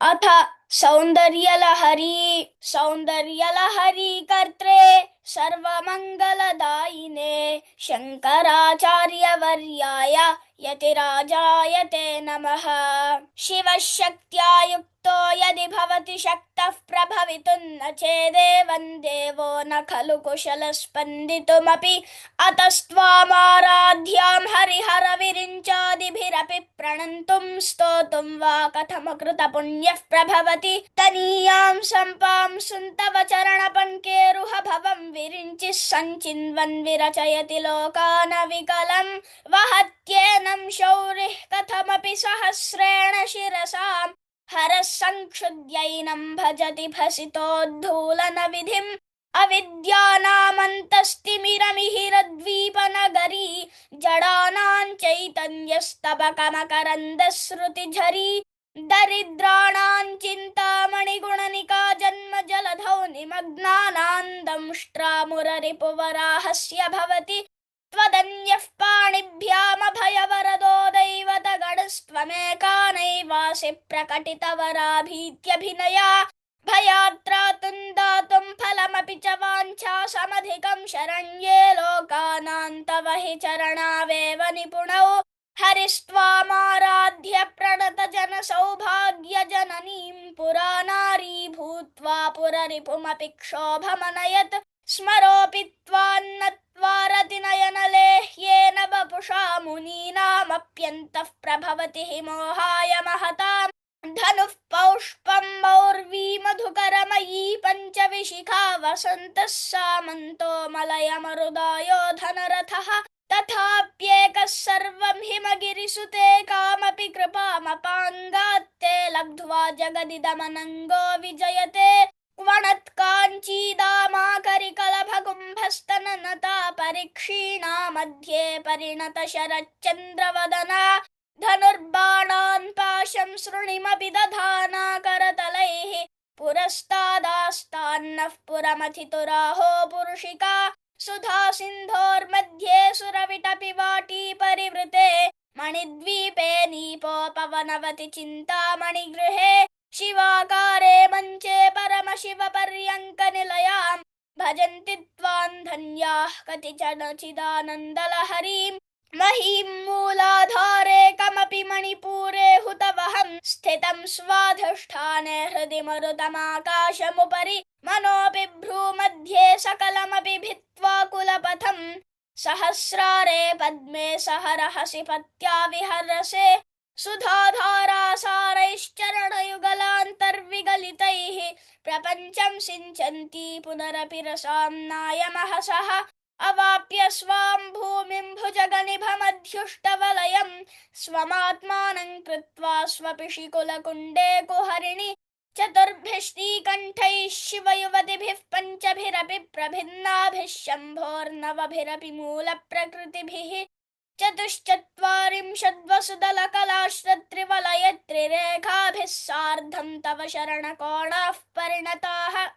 अथ सौन्दर्यलहरी सौन्दर्यलहरी कर्त्रे सर्वमङ्गलदायिने शङ्कराचार्यवर्याय यतिराजाय ते नमः। शिवः शक्त्या युक्तो यदि भवति शक्तः प्रभवितुं न चेदेवं देवो न खलु कुशलस्पन्दितुमपि। अतस्त्वामाराध्यां हरिहरविरिञ्चादिभिरपि प्रणन्तुं स्तोतुं वा कथमकृतपुण्यः प्रभवति। तनीयां सम्पां सुन्तव चरणपङ्केरुह भवं विरिञ्चिः सञ्चिन्वन् विरचयति लोकानविकलं। कथमपि सहस्रेण शिरसाम्। हरः सङ्क्षुद्यैनं भजति भसितोद्धूलनविधिम्। अविद्यानामन्तस्तिमिरमिहिरद्वीपनगरी। जडानां चैतन्यस्तबकमकरन्दश्रुतिझरी। दरिद्राणां चिन्तामणिगुणनिका जन्म जलधौ निमग्नानां दंष्ट्रामुररिपुवराहस्य भवति। त्वदन्यः पाणिभ्यामभयवरदो दैवतगणस्त्वमेकानैवासि प्रकटितवराभीत्यभिनया भयात्रातुं दातुं फलमपि च वाञ्छा समधिकं शरण्ये लोकानां तव हि चरणावेव निपुणौ हरिस्त्वामाराध्य प्रणतजनसौभाग्यजननीं पुरा नारी भूत्वा पुररिपुमपि क्षोभमनयत् स्मरोऽपि त्वान्नत्वा रतिनयनलेह्येन वपुषा मुनीनामप्यन्तः प्रभवति हि मोहाय महताम्। धनुः पौष्पं मौर्वी मधुकरमयी पञ्चविशिखा वसन्तः सामन्तो मलयमरुदायो धनरथः। तथाप्येकः सर्वं हिमगिरिसुते कामपि कृपामपाङ्गात्ते लब्ध्वा जगदिदमनङ्गो विजयते। क्वणत्काञ्चीदामाकरिकलभकुम्भस्तननता परीक्षीणा मध्ये परिणत शरच्चन्द्रवदना धनुर्बाणान् पाशं सृणिमपि दधाना करतलैः पुरस्तादास्तान्नः पुरमथितुराहो पुरुषिका सुधा सिन्धोर्मध्ये सुरविटपि वाटी परिवृते मणिद्वीपे नीपोपवनवति चिन्तामणिगृहे शिवाकारे मञ्चे परमशिवपर्यङ्कनिलयाम्। भजन्ति त्वां धन्याः कतिचन चिदानन्दलहरीम् महीं मूलाधारे कमपि मणिपूरे हुतवहं स्थितं स्वाधिष्ठाने हृदि मरुतमाकाशमुपरि। मनोऽपि भ्रूमध्ये सकलमपि भित्त्वा कुलपथम्। सहस्रारे पद्मे सहरहसि पत्या विहरसे। सुधाधारासारैश्चरणयुगलान्तर्विगलितैः प्रपञ्चं सिञ्चन्ती पुनरपि रसां नायमहसः अवाप्य स्वां भूमिं भुजगनिभमध्युष्टवलयं स्वमात्मानं कृत्वा स्वपिशिकुलकुण्डे कुहरिणि चतुर्भिः श्रीकण्ठैः शिवयुवतिभिः पञ्चभिरपि प्रभिन्नाभिः शम्भोर्नवभिरपि मूलप्रकृतिभिः चतुश्चत्वारिंशद्वसुदलकलाश्रत्रिवलयत्रिरेखाभिः सार्धं तव शरणकोणाः परिणताः।